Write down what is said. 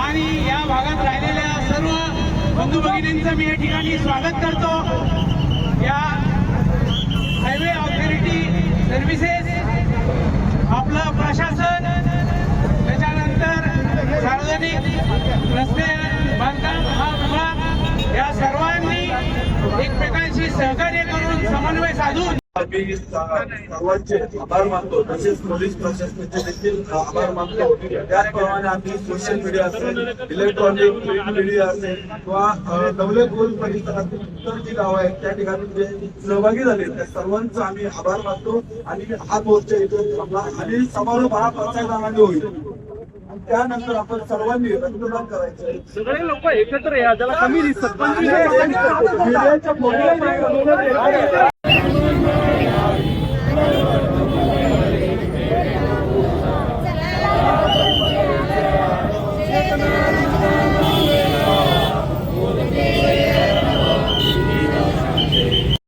आणि या भागात राहिलेल्या सर्व बंधू भगिनींचं मी या ठिकाणी स्वागत करतो. या हायवे ऑथॉरिटी सर्व्हिसेस आपलं प्रशासन त्याच्यानंतर सार्वजनिक रस्ते बांधकाम हा विभाग या सर्वांनी एकमेकांशी सहकार्य करून समन्वय साधून सर्वांचे आभार मानतो तसेच पोलीस प्रशासनाचे देखील आभार मानतो. त्याचप्रमाणे आम्ही सोशल मीडिया असेल इलेक्ट्रॉनिक प्रिंट मीडिया असेल किंवा गोल परिसरातील इतर जी गावं आहेत त्या ठिकाणी जे सहभागी झाले त्या सर्वांचा आम्ही आभार मानतो. आणि हा मोर्चा इथे थांबला आणि समारोप हा पंचायत होईल. आणि त्यानंतर आपण सर्वांनी रक्तदान करायचं सगळे लोक एकत्र या त्याला कमी दिसतात.